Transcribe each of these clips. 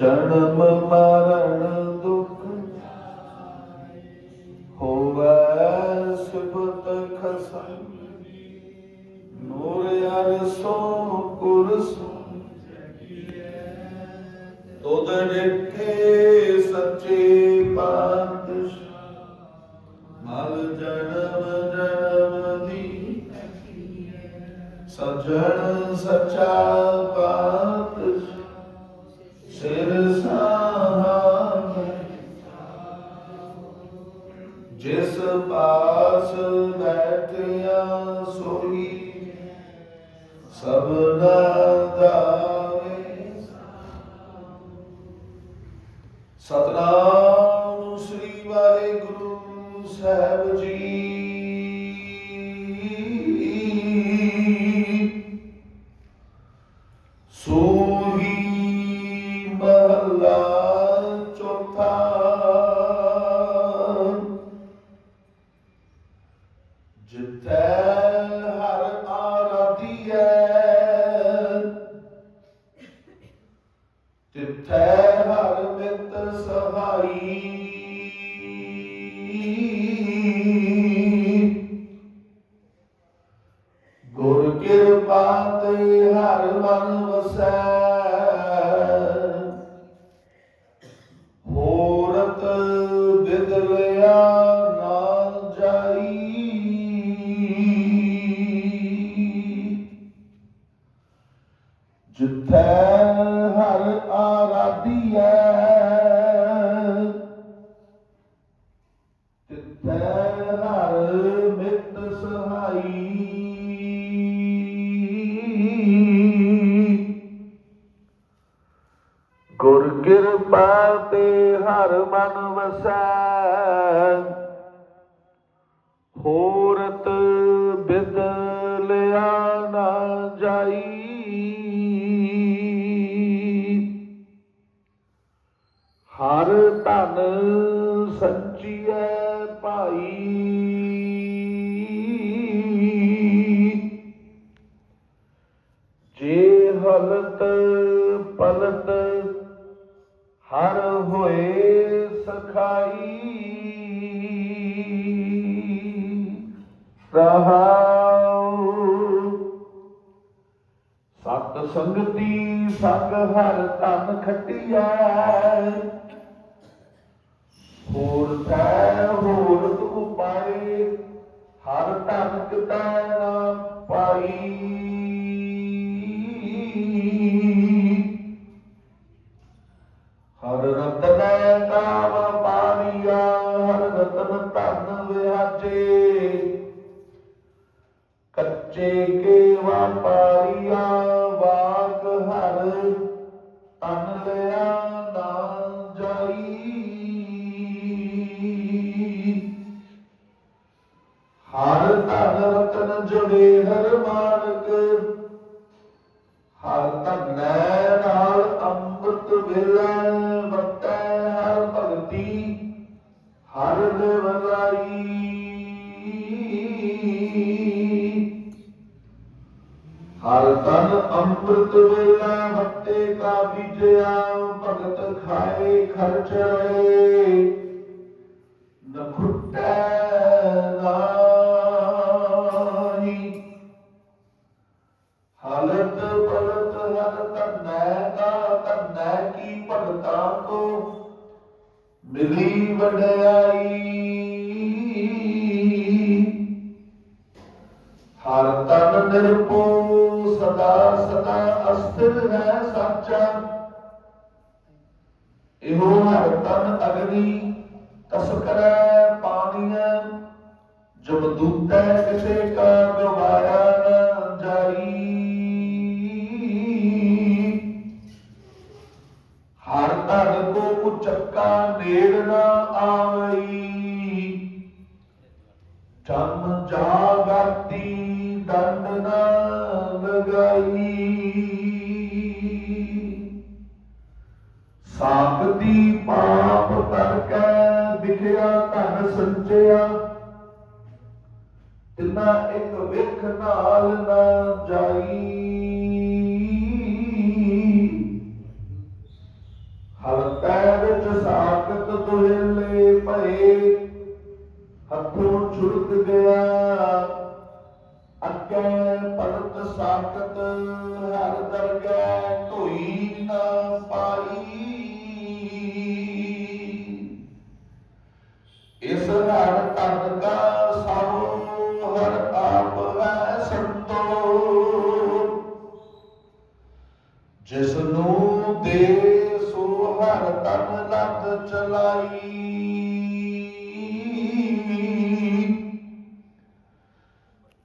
ਜਨਮ, ਮਰਨ, ਦੁਖ। ਹੋਵੇ ਸਿਫਤ ਖਸਮ। ਨੂਰ ਅਰਸੋ ਕੁਰਸੋ ਤੁਧ ਡਿਠੇ ਸੱਚੇ ਪਾਤਸ਼ਾਹ। ਮਲ ਜਨਮ ਜਨਮ ਦੀ ਸਜਣ ਸਚਾ ਪਾਤਸ਼ਾਹ। ਸਿਰ ਸਾਹਾਬ ਜਿਸ ਪਾਸ ਬੈਠਿਆ ਸੋਈ ਸਭਨਾ ਕਿਰਪਾ ਤੇ ਹਰ ਮਨ ਵਸੈ। ਹੋਰਤ ਬਿਦਲਿਆ ਨਾ ਜਾਈ। ਹਰ ਧਨ ਰਹਾਉ ਸਤ ਸੰਗਤੀ ਸੰਗ ਹਰ ਧਨ ਖਟਿਆ ਹੋਰ ਤੈ ਹੋਰ ਉਪਾਏ ਹਰ ਧਨ ਕਿਤੈ ਨਾ ਪਾਈ। ਹਰ ਰਤਨ ਕਾਮ ਹਰ ਅੰਮ੍ਰਿਤ ਵੇਲੇ ਵਟੈ ਹਰ ਭਗਤੀ, ਹਰ ਨਿਵਰਾਈ ਹਰ ਤਨ ਅੰਮ੍ਰਿਤ ਵੇਲਾ ਵਟੇ ਕਾ ਬੀਜਿਆ, ਭਗਤ ਖਾਏ ਖਰਚ ਰਹੇ। ਨਖੁੱਟੈ ਨਾਹੀ ਮਿਲੀ ਵਡਿਆਈ। ਹਰ ਤਨ ਨਿਰਭਉ, ਸਦਾ ਸਦਾ ਅਸਥਿਰ ਹੈ ਸਾਚਾ। ਇਹੋ ਹਰ ਤਨ ਅਗਨੀ ਤਸ ਨੇੜ ਨ ਆਵਈ ਚੰਮ ਜਾਗਤੀ ਦੰਡ ਨ ਲਗਾਈ। ਸਾਖਤੀ ਪਾਪ ਕਰਕੇ ਵਿਖਿਆ ਧਨ ਸੰਚਿਆ। ਤਿਨਾ ਇੱਕ ਵਿਖ ਨਾਲ ਨਾ ਜਾਈ। ਜਿਸ ਨੂੰ ਦੇ ਸੋ ਹਰ ਤਨ ਲੱਤ ਚਲਾਈ।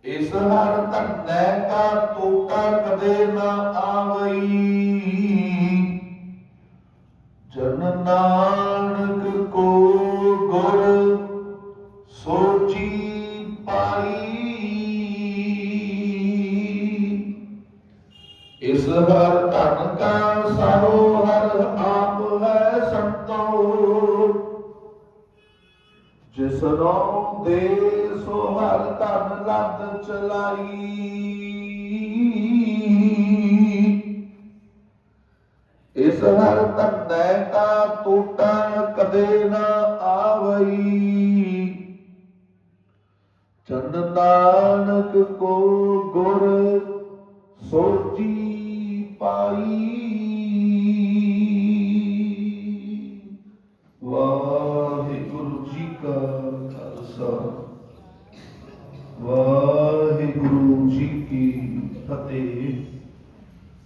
ਇਸ ਹਰ ਧਨੈ ਕਾ ਤੋਕਾ ਕਦੇ ਨਾ ਆਵਈ। ਜਨ ਨਾਨਕ ਕੋ ਗੁਰ ਸੋਚੀ ਪਾਈ ਹਰ ਧਨ ਕਾ ਸਾਰੋ ਹਰ ਆਪ ਹੈ ਸੰਤੋ। ਜਿਸ ਨੂੰ ਦੇ ਸੋ ਹਰ ਧਨ ਲੱਦ ਚਲਾਈ। ਇਸ ਹਰ ਧਨੈ ਕਾ ਟੂਟਾ ਕਦੇ ਨਾ ਆਵਈ। ਚੰਨ ਨਾਨਕ ਕੋ ਗੁਰ ਸੋਚੀ পাই